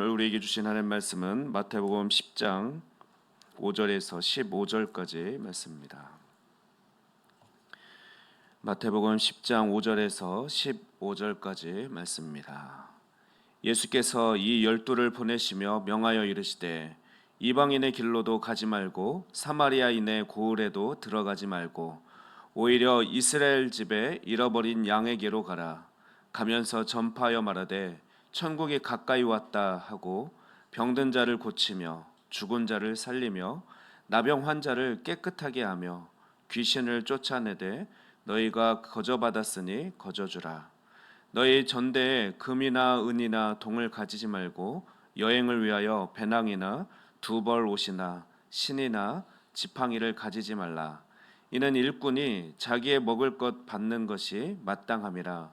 오늘 우리에게 주신 하나님 말씀은 마태복음 10장 5절에서 15절까지 말씀입니다. 마태복음 10장 5절에서 15절까지 말씀입니다. 예수께서 이 열두를 보내시며 명하여 이르시되 이방인의 길로도 가지 말고 사마리아인의 고을에도 들어가지 말고 오히려 이스라엘 집에 잃어버린 양에게로 가라 가면서 전파하여 말하되 천국이 가까이 왔다 하고 병든 자를 고치며 죽은 자를 살리며 나병 환자를 깨끗하게 하며 귀신을 쫓아내되 너희가 거저 받았으니 거저 주라. 너희 전대에 금이나 은이나 동을 가지지 말고 여행을 위하여 배낭이나 두 벌 옷이나 신이나 지팡이를 가지지 말라. 이는 일꾼이 자기의 먹을 것 받는 것이 마땅함이라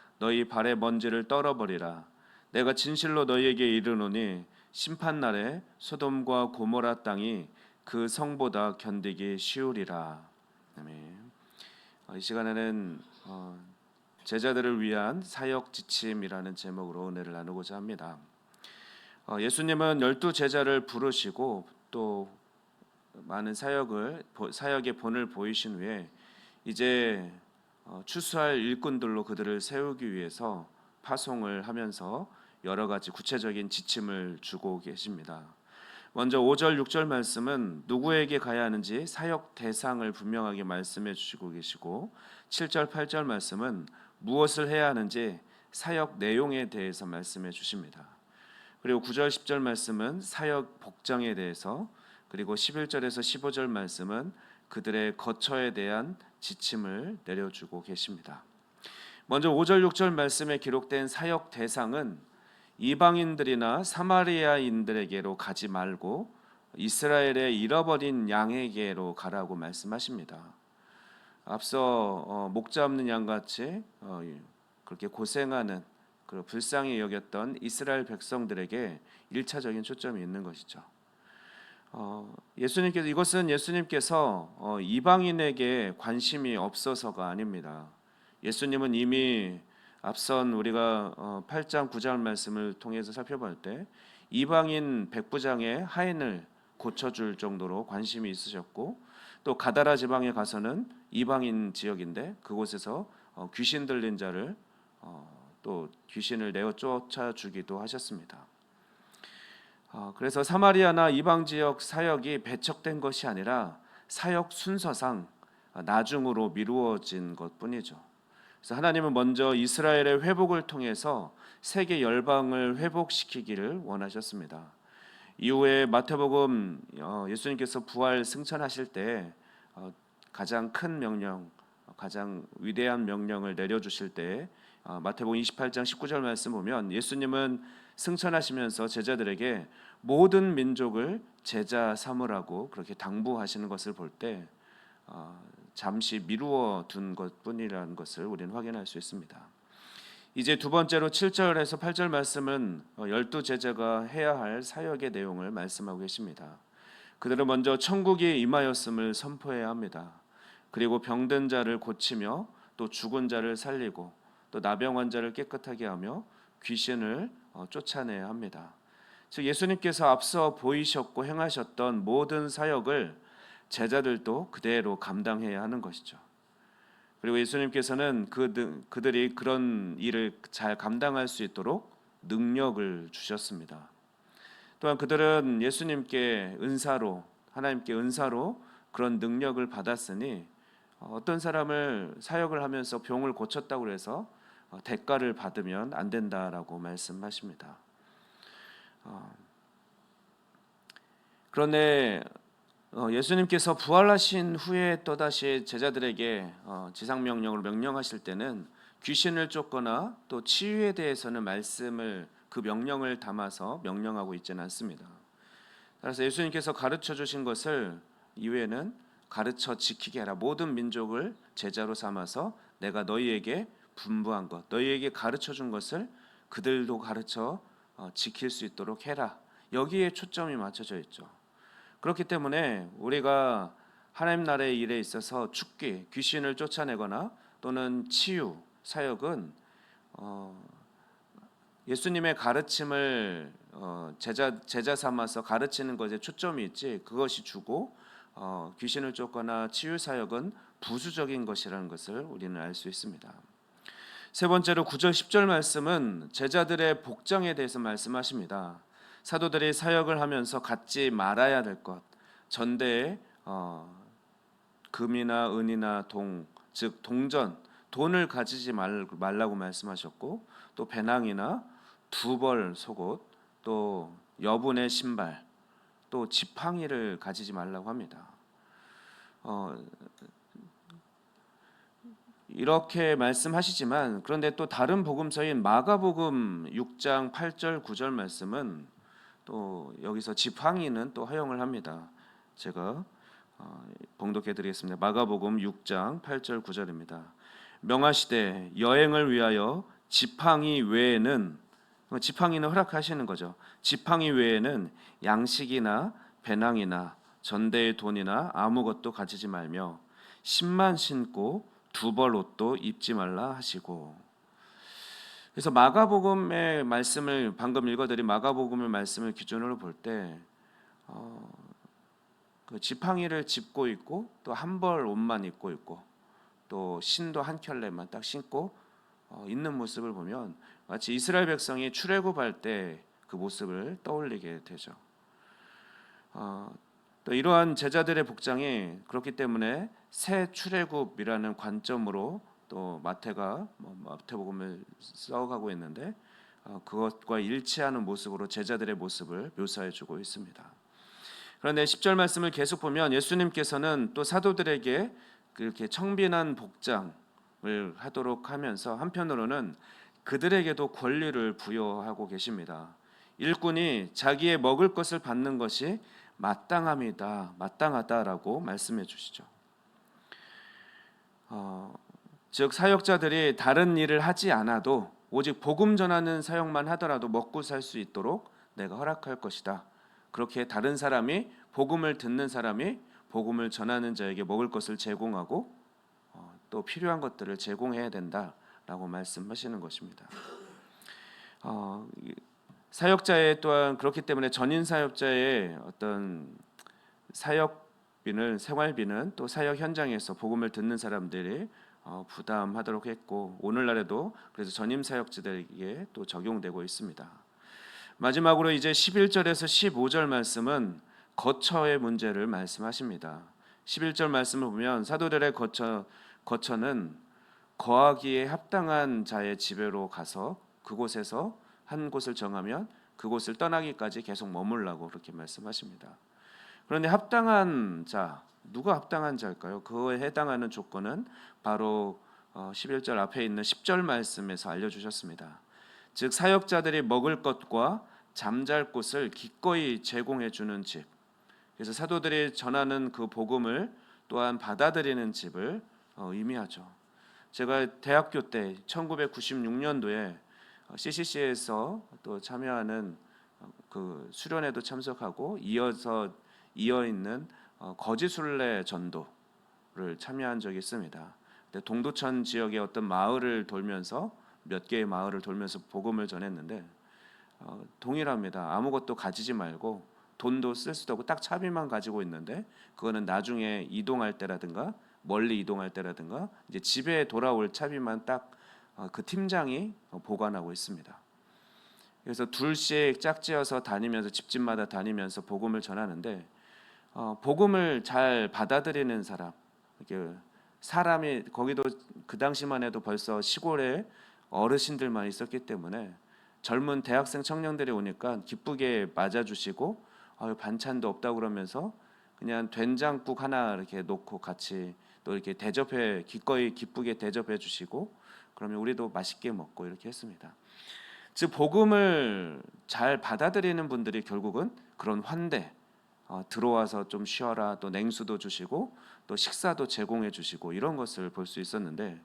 너희 발의 먼지를 떨어버리라. 내가 진실로 너희에게 이르노니 심판 날에 소돔과 고모라 땅이 그 성보다 견디기 쉬우리라. 아멘. 어, 이 시간에는 어, 제자들을 위한 사역 지침이라는 제목으로 은혜를 나누고자 합니다. 어, 예수님은 열두 제자를 부르시고 또 많은 사역을 사역의 본을 보이신 후에 이제 어, 추수할 일꾼들로 그들을 세우기 위해서 파송을 하면서 여러 가지 구체적인 지침을 주고 계십니다. 먼저 5절 6절 말씀은 누구에게 가야 하는지 사역 대상을 분명하게 말씀해 주시고 계시고 7절 8절 말씀은 무엇을 해야 하는지 사역 내용에 대해서 말씀해 주십니다. 그리고 9절 10절 말씀은 사역 복장에 대해서 그리고 11절에서 15절 말씀은 그들의 거처에 대한 지침을 내려주고 계십니다. 먼저 5절 6절 말씀에 기록된 사역 대상은 이방인들이나 사마리아인들에게로 가지 말고 이스라엘의 잃어버린 양에게로 가라고 말씀하십니다. 앞서 어, 목 잡는 양 같이 어, 그렇게 고생하는 그 불쌍히 여겼던 이스라엘 백성들에게 일차적인 초점이 있는 것이죠. 어, 예수님께서 이것은 예수님께서 어, 이방인에게 관심이 없어서가 아닙니다. 예수님은 이미 앞선 우리가 어, 8장 9절 말씀을 통해서 살펴볼 때 이방인 백부장의 하인을 고쳐줄 정도로 관심이 있으셨고 또 가다라 지방에 가서는 이방인 지역인데 그곳에서 어, 귀신 들린 자를 어, 또 귀신을 내어 쫓아주기도 하셨습니다. 어, 그래서 사마리아나 이방 지역 사역이 배척된 것이 아니라 사역 순서상 나중으로 미루어진 것뿐이죠. 그래서 하나님은 먼저 이스라엘의 회복을 통해서 세계 열방을 회복시키기를 원하셨습니다. 이후에 마태복음 어, 예수님께서 부활 승천하실 때 어, 가장 큰 명령, 가장 위대한 명령을 내려주실 때 마태복음 28장 19절 말씀 보면 예수님은 승천하시면서 제자들에게 모든 민족을 제자 삼으라고 그렇게 당부하시는 것을 볼때 어, 잠시 미루어 둔 것뿐이라는 것을 우리는 확인할 수 있습니다. 이제 두 번째로 7절에서 8절 말씀은 어, 열두 제자가 해야 할 사역의 내용을 말씀하고 계십니다. 그들은 먼저 천국이 임하였음을 선포해야 합니다. 그리고 병든 자를 고치며 또 죽은 자를 살리고 또 나병 환자를 깨끗하게 하며 귀신을 어, 쫓아내야 합니다. 즉 예수님께서 앞서 보이셨고 행하셨던 모든 사역을 제자들도 그대로 감당해야 하는 것이죠. 그리고 예수님께서는 그 그들이 그런 일을 잘 감당할 수 있도록 능력을 주셨습니다. 또한 그들은 예수님께 은사로 하나님께 은사로 그런 능력을 받았으니 어떤 사람을 사역을 하면서 병을 고쳤다고 해서 어, 대가를 받으면 안 된다라고 말씀하십니다. 어, 그런데 어, 예수님께서 부활하신 후에 또 다시 제자들에게 지상 명령으로 명령하실 때는 귀신을 쫓거나 또 치유에 대해서는 말씀을 그 명령을 담아서 명령하고 있지는 않습니다. 따라서 예수님께서 가르쳐 주신 것을 이외에는 가르쳐 지키게 하라. 모든 민족을 제자로 삼아서 내가 너희에게 분부한 것, 너희에게 가르쳐 준 것을 그들도 가르쳐 어, 지킬 수 있도록 해라. 여기에 초점이 맞춰져 있죠. 그렇기 때문에 우리가 하나님 나라의 일에 있어서 죽기, 귀신을 쫓아내거나 또는 치유 사역은 어, 예수님의 가르침을 어, 제자 제자 삼아서 가르치는 것에 초점이 있지 그것이 주고 어, 귀신을 쫓거나 치유 사역은 부수적인 것이라는 것을 우리는 알 수 있습니다. 세 번째로 9절 10절 말씀은 제자들의 복장에 대해서 말씀하십니다. 사도들이 사역을 하면서 갖지 말아야 될 것, 전대에 어, 금이나 은이나 동, 즉 동전, 돈을 가지지 말, 말라고 말씀하셨고 또 배낭이나 두벌 속옷, 또 여분의 신발, 또 지팡이를 가지지 말라고 합니다. 어, 이렇게 말씀하시지만 그런데 또 다른 복음서인 마가복음 6장 8절 9절 말씀은 또 여기서 지팡이는 또 허용을 합니다. 제가 어, 봉독해 드리겠습니다. 마가복음 6장 8절 9절입니다. 명하시되 여행을 위하여 지팡이 외에는 지팡이는 허락하시는 거죠. 지팡이 외에는 양식이나 배낭이나 전대의 돈이나 아무것도 가지지 말며 신만 신고 두 벌 옷도 입지 말라 하시고 그래서 마가복음의 말씀을 방금 읽어드린 마가복음의 말씀을 기준으로 볼때 어, 그 지팡이를 짚고 있고 또 한 벌 옷만 입고 있고 또 신도 한 켤레만 딱 신고 어, 있는 모습을 보면 마치 이스라엘 백성이 출애굽할 때 그 모습을 떠올리게 되죠. 어, 또 이러한 제자들의 복장이 그렇기 때문에 새 출애굽이라는 관점으로 또 마태가 뭐 마태복음을 써가고 있는데 어, 그것과 일치하는 모습으로 제자들의 모습을 묘사해 주고 있습니다. 그런데 10절 말씀을 계속 보면 예수님께서는 또 사도들에게 그렇게 청빈한 복장을 하도록 하면서 한편으로는 그들에게도 권리를 부여하고 계십니다. 일꾼이 자기의 먹을 것을 받는 것이 마땅함이다, 마땅하다라고 말씀해 주시죠. 어, 즉 사역자들이 다른 일을 하지 않아도 오직 복음 전하는 사역만 하더라도 먹고 살 수 있도록 내가 허락할 것이다. 그렇게 다른 사람이 복음을 듣는 사람이 복음을 전하는 자에게 먹을 것을 제공하고 어, 또 필요한 것들을 제공해야 된다라고 말씀하시는 것입니다. 어, 사역자의 또한 그렇기 때문에 전인 사역자의 어떤 사역 비는 생활비는 또 사역 현장에서 복음을 듣는 사람들이 어, 부담하도록 했고 오늘날에도 그래서 전임 사역자들에게 또 적용되고 있습니다. 마지막으로 이제 11절에서 15절 말씀은 거처의 문제를 말씀하십니다. 11절 말씀을 보면 사도들의 거처 거처는 거하기에 합당한 자의 집에로 가서 그곳에서 한 곳을 정하면 그곳을 떠나기까지 계속 머물라고 그렇게 말씀하십니다. 그런데 합당한 자 누가 합당한 자일까요? 그에 해당하는 조건은 바로 11절 어, 앞에 있는 10절 말씀에서 알려주셨습니다. 즉 사역자들이 먹을 것과 잠잘 곳을 기꺼이 제공해 주는 집. 그래서 사도들이 전하는 그 복음을 또한 받아들이는 집을 어, 의미하죠. 제가 대학교 때 1996년도에 CCC에서 또 참여하는 그 수련회도 참석하고 이어서 이어 있는 어, 거지 순례 전도를 참여한 적이 있습니다. 동두천 지역의 어떤 마을을 돌면서 몇 개의 마을을 돌면서 복음을 전했는데 어, 동일합니다. 아무것도 가지지 말고 돈도 쓸 수도 없고 딱 차비만 가지고 있는데 그거는 나중에 이동할 때라든가 멀리 이동할 때라든가 이제 집에 돌아올 차비만 딱그 어, 팀장이 보관하고 있습니다. 그래서 둘씩 짝지어서 다니면서 집집마다 다니면서 복음을 전하는데 어, 복음을 잘 받아들이는 사람, 이렇게 사람이 거기도 그 당시만 해도 벌써 시골에 어르신들만 있었기 때문에 젊은 대학생 청년들이 오니까 기쁘게 맞아주시고 어, 반찬도 없다 그러면서 그냥 된장국 하나 이렇게 놓고 같이 또 이렇게 대접해 기꺼이 기쁘게 대접해 주시고 그러면 우리도 맛있게 먹고 이렇게 했습니다. 즉 복음을 잘 받아들이는 분들이 결국은 그런 환대 어, 들어와서 좀 쉬어라 또 냉수도 주시고 또 식사도 제공해 주시고 이런 것을 볼 수 있었는데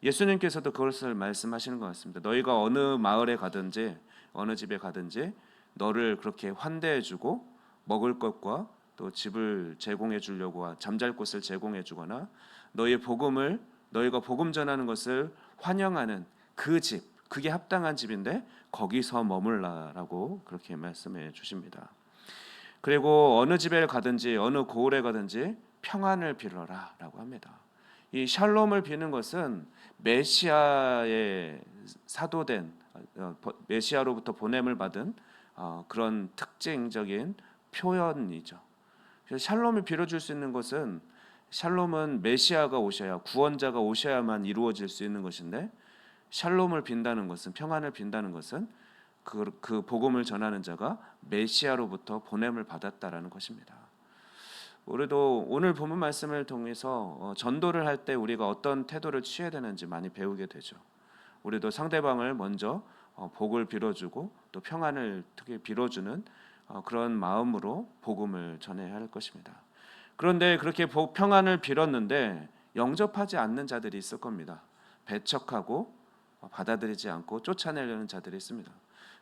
예수님께서도 그것을 말씀하시는 것 같습니다. 너희가 어느 마을에 가든지 어느 집에 가든지 너를 그렇게 환대해 주고 먹을 것과 또 집을 제공해 주려고 잠잘 곳을 제공해 주거나 너희 복음을 너희가 복음 전하는 것을 환영하는 그 집, 그게 합당한 집인데 거기서 머물라라고 그렇게 말씀해 주십니다. 그리고 어느 집에 가든지 어느 고을에 가든지 평안을 빌어라라고 합니다. 이 샬롬을 비는 것은 메시아의 사도된 어, 메시아로부터 보냄을 받은 어, 그런 특징적인 표현이죠. 샬롬을 빌어줄 수 있는 것은 샬롬은 메시아가 오셔야 구원자가 오셔야만 이루어질 수 있는 것인데 샬롬을 빈다는 것은 평안을 빈다는 것은 그, 그 복음을 전하는 자가 메시아로부터 보냄을 받았다라는 것입니다. 우리도 오늘 본문 말씀을 통해서 어, 전도를 할 때 우리가 어떤 태도를 취해야 되는지 많이 배우게 되죠. 우리도 상대방을 먼저 어, 복을 빌어주고 또 평안을 특히 빌어주는 어, 그런 마음으로 복음을 전해야 할 것입니다. 그런데 그렇게 복- 평안을 빌었는데 영접하지 않는 자들이 있을 겁니다. 배척하고 어, 받아들이지 않고 쫓아내려는 자들이 있습니다.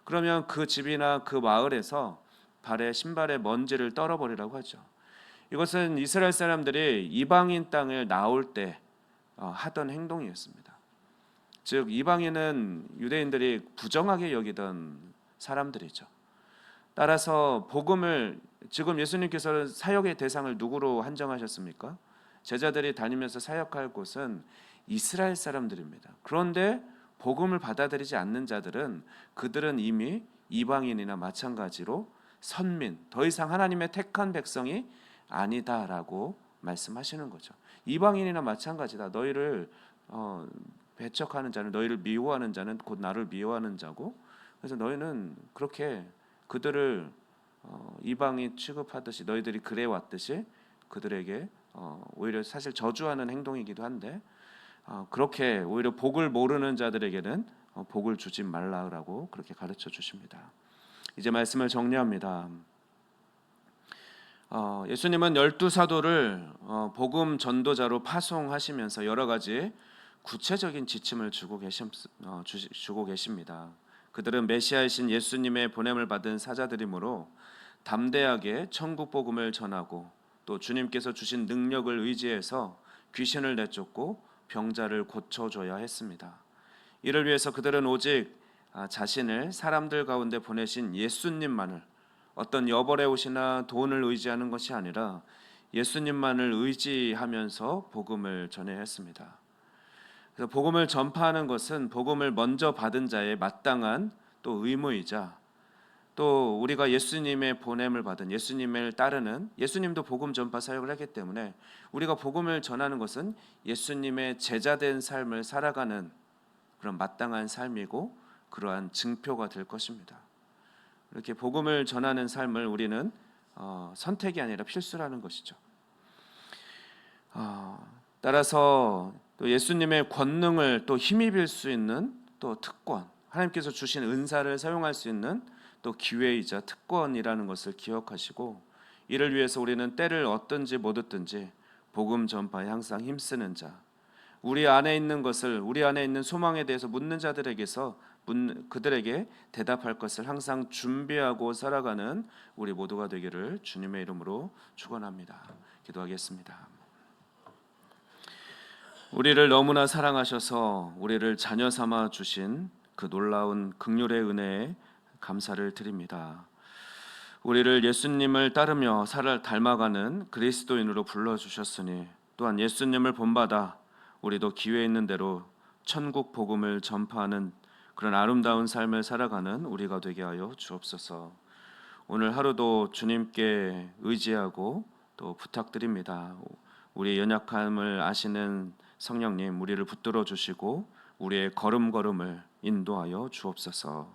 그러면 그 집이나 그 마을에서 발에 신발에 먼지를 떨어버리라고 하죠. 이것은 이스라엘 사람들이 이방인 땅을 나올 때 어, 하던 행동이었습니다. 즉 이방인은 유대인들이 부정하게 여기던 사람들이죠. 따라서 복음을 지금 예수님께서는 사역의 대상을 누구로 한정하셨습니까? 제자들이 다니면서 사역할 곳은 이스라엘 사람들입니다. 그런데 복음을 받아들이지 않는 자들은 그들은 이미 이방인이나 마찬가지로 선민, 더 이상 하나님의 택한 백성이 아니다라고 말씀하시는 거죠. 이방인이나 마찬가지다. 너희를 어, 배척하는 자는 너희를 미워하는 자는 곧 나를 미워하는 자고 그래서 너희는 그렇게 그들을 어, 이방인 취급하듯이 너희들이 그래 왔듯이 그들에게 어, 오히려 사실 저주하는 행동이기도 한데 어, 그렇게 오히려 복을 모르는 자들에게는 어, 복을 주지 말라라고 그렇게 가르쳐 주십니다. 이제 말씀을 정리합니다. 어, 예수님은 열두 사도를 어, 복음 전도자로 파송하시면서 여러 가지 구체적인 지침을 주고 계심, 어, 주, 주고 계십니다. 그들은 메시아이신 예수님의 보냄을 받은 사자들이므로 담대하게 천국 복음을 전하고 또 주님께서 주신 능력을 의지해서 귀신을 내쫓고 병자를 고쳐줘야 했습니다. 이를 위해서 그들은 오직 아, 자신을 사람들 가운데 보내신 예수님만을 어떤 여벌의 옷이나 돈을 의지하는 것이 아니라 예수님만을 의지하면서 복음을 전해야 했습니다. 그래서 복음을 전파하는 것은 복음을 먼저 받은 자의 마땅한 또 의무이자 또 우리가 예수님의 보냄을 받은 예수님을 따르는 예수님도 복음 전파 사역을 했기 때문에 우리가 복음을 전하는 것은 예수님의 제자된 삶을 살아가는 그런 마땅한 삶이고 그러한 증표가 될 것입니다. 이렇게 복음을 전하는 삶을 우리는 어, 선택이 아니라 필수라는 것이죠. 어, 따라서 또 예수님의 권능을 또 힘입을 수 있는 또 특권, 하나님께서 주신 은사를 사용할 수 있는 또 기회이자 특권이라는 것을 기억하시고 이를 위해서 우리는 때를 얻든지 못 얻든지 복음 전파에 항상 힘쓰는 자, 우리 안에 있는 것을 우리 안에 있는 소망에 대해서 묻는 자들에게서 그들에게 대답할 것을 항상 준비하고 살아가는 우리 모두가 되기를 주님의 이름으로 축원합니다. 기도하겠습니다. 우리를 너무나 사랑하셔서 우리를 자녀 삼아 주신 그 놀라운 극률의 은혜에 감사를 드립니다. 우리를 예수님을 따르며 살을 닮아가는 그리스도인으로 불러 주셨으니 또한 예수님을 본받아 우리도 기회 있는 대로 천국 복음을 전파하는 그런 아름다운 삶을 살아가는 우리가 되게 하여 주옵소서. 오늘 하루도 주님께 의지하고 또 부탁드립니다. 우리의 연약함을 아시는 성령님 우리를 붙들어 주시고 우리의 걸음걸음을 인도하여 주옵소서.